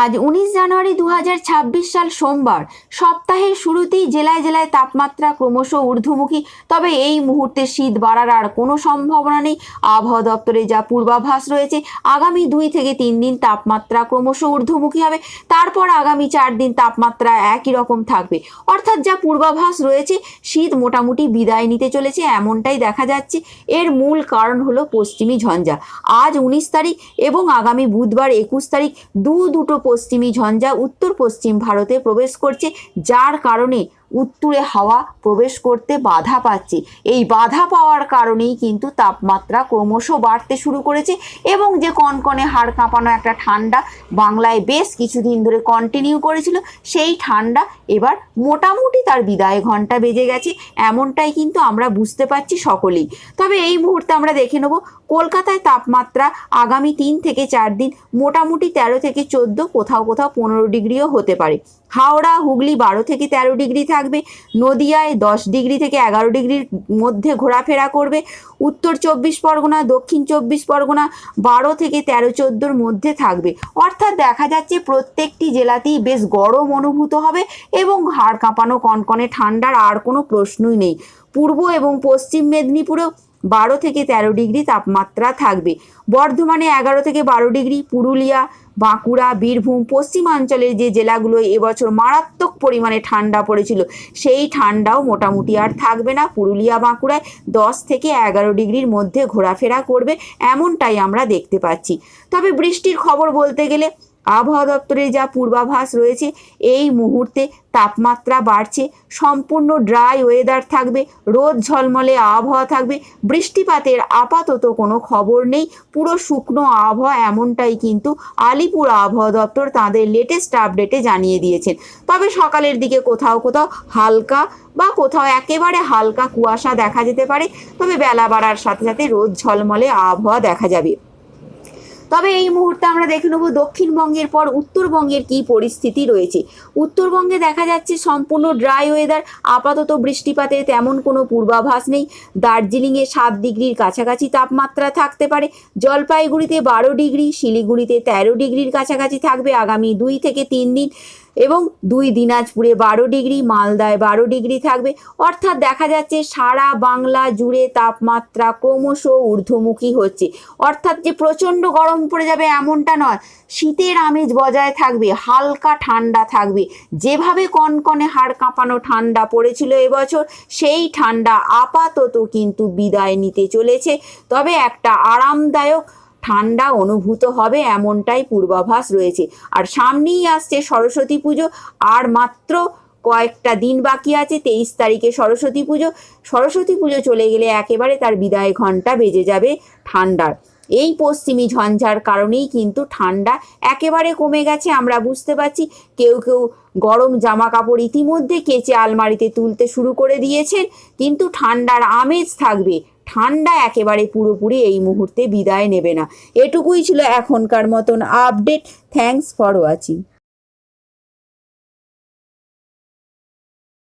আজ উনিশ জানুয়ারি দু হাজার ছাব্বিশ সাল সোমবার। সপ্তাহের শুরুতেই জেলায় জেলায় তাপমাত্রা ক্রমশ ঊর্ধ্বমুখী। তবে এই মুহূর্তে শীত বাড়ার আর কোনো সম্ভাবনা নেই। আবহাওয়া দপ্তরে যা পূর্বাভাস রয়েছে, আগামী দুই থেকে তিন দিন তাপমাত্রা ক্রমশ ঊর্ধ্বমুখী হবে। তারপর আগামী চার দিন তাপমাত্রা একই রকম থাকবে। অর্থাৎ যা পূর্বাভাস রয়েছে, শীত মোটামুটি বিদায় নিতে চলেছে, এমনটাই দেখা যাচ্ছে। এর মূল কারণ হলো পশ্চিমী ঝঞ্ঝা। আজ উনিশ তারিখ এবং আগামী বুধবার একুশ তারিখ, দু দুটো পশ্চিমী ঝঞ্ঝা উত্তর পশ্চিম ভারতে প্রবেশ করছে যার কারণে উত্তুরে হাওয়া প্রবেশ করতে বাধা পাচ্ছে। এই বাধা পাওয়ার কারণেই কিন্তু তাপমাত্রা ক্রমশ বাড়তে শুরু করেছে এবং যে কনকনে হাড় কাঁপানো একটা ঠান্ডা বাংলায় বেশ কিছুদিন ধরে কন্টিনিউ করেছিল, সেই ঠান্ডা এবার মোটামুটি তার বিদায় ঘণ্টা বেজে গেছে, এমনটাই কিন্তু আমরা বুঝতে পারছি সকলেই। তবে এই মুহূর্তে আমরা দেখে নেব, কলকাতায় তাপমাত্রা আগামী তিন থেকে চার দিন মোটামুটি তেরো থেকে চোদ্দ, কোথাও কোথাও পনেরো ডিগ্রিও হতে পারে। হাওড়া, হুগলি বারো থেকে তেরো ডিগ্রি থাকবে। নদিয়ায় দশ ডিগ্রি থেকে এগারো ডিগ্রির মধ্যে ঘোরাফেরা করবে। উত্তর চব্বিশ পরগনা, দক্ষিণ চব্বিশ পরগনা, বারো থেকে তেরো চোদ্দোর মধ্যে থাকবে। অর্থাৎ দেখা যাচ্ছে প্রত্যেকটি জেলাতেই বেশ গরম অনুভূত হবে এবং হাড় কাঁপানো, কনকনে ঠান্ডার আর কোনো প্রশ্নই নেই। পূর্ব এবং পশ্চিম মেদিনীপুরেও বারো থেকে তেরো ডিগ্রি তাপমাত্রা থাকবে। বর্ধমানে এগারো থেকে বারো ডিগ্রি, পুরুলিয়া, বাঁকুড়া, বীরভূম, পশ্চিমাঞ্চলের যে জেলাগুলো এবছর মারাত্মক পরিমাণে ঠান্ডা পড়েছিল, সেই ঠান্ডাও মোটামুটি আর থাকবে না। পুরুলিয়া, বাঁকুড়ায় দশ থেকে এগারো ডিগ্রির মধ্যে ঘোরাফেরা করবে, এমনটাই আমরা দেখতে পাচ্ছি। তবে বৃষ্টির খবর বলতে গেলে আবহাওয়া দপ্তরের যা পূর্বাভাস রয়েছে, এই মুহূর্তে তাপমাত্রা বাড়ছে, সম্পূর্ণ ড্রাই ওয়েদার থাকবে, রোদ ঝলমলে আবহাওয়া থাকবে, বৃষ্টিপাতের আপাতত কোনো খবর নেই, পুরো শুকনো আবহাওয়া এমনটাই কিন্তু আলিপুর আবহাওয়া দপ্তর তাদের লেটেস্ট আপডেটে জানিয়ে দিয়েছেন। তবে সকালের দিকে কোথাও কোথাও হালকা বা কোথাও একেবারে হালকা কুয়াশা দেখা যেতে পারে, তবে বেলা বাড়ার সাথে সাথে রোদ ঝলমলে আবহাওয়া দেখা যাবে। তবে এই মুহূর্তে আমরা দেখে নেব দক্ষিণবঙ্গের পর উত্তরবঙ্গের কি পরিস্থিতি রয়েছে। উত্তরবঙ্গে দেখা যাচ্ছে সম্পূর্ণ ড্রাই ওয়েদার আপাতত বৃষ্টিপাতের তেমন কোনো পূর্বাভাস নেই। দার্জিলিংয়ে সাত ডিগ্রির কাছাকাছি তাপমাত্রা থাকতে পারে। জলপাইগুড়িতে বারো ডিগ্রি, শিলিগুড়িতে তেরো ডিগ্রির কাছাকাছি থাকবে আগামী দুই থেকে তিন দিন। এবং দুই দিনাজপুরে বারো ডিগ্রি, মালদায় বারো ডিগ্রি থাকবে। অর্থাৎ দেখা যাচ্ছে সারা বাংলা জুড়ে তাপমাত্রা ক্রমশ ঊর্ধ্বমুখী হচ্ছে। অর্থাৎ যে প্রচণ্ড গরম পড়ে যাবে এমনটা নয়, শীতের আমেজ বজায় থাকবে, হালকা ঠান্ডা থাকবে। যেভাবে কনকনে হাড় কাঁপানো ঠান্ডা পড়েছিল এবছর, সেই ঠান্ডা আপাতত কিন্তু বিদায় নিতে চলেছে। তবে একটা আরামদায়ক ঠান্ডা অনুভূত হবে এমনটাই পূর্বাভাস রয়েছে। আর সামনেই আসছে সরস্বতী পুজো, আর মাত্র কয়েকটা দিন বাকি আছে, তেইশ তারিখে সরস্বতী পুজো। সরস্বতী পুজো চলে গেলে একেবারে তার বিদায় ঘণ্টা বেজে যাবে ঠান্ডার। এই পশ্চিমী ঝঞ্ঝার কারণেই কিন্তু ঠান্ডা একেবারে কমে গেছে, আমরা বুঝতে পারছি। কেউ কেউ গরম জামা কাপড় ইতিমধ্যে কেচে আলমারিতে তুলতে শুরু করে দিয়েছেন, কিন্তু ঠান্ডার আমেজ থাকবে ঠান্ডা একেবারে পুরোপুরি এই মুহূর্তে বিদায় নেবে না। এটুকুই ছিল এখনকার মতন আপডেট থ্যাংকস ফর ওয়াচিং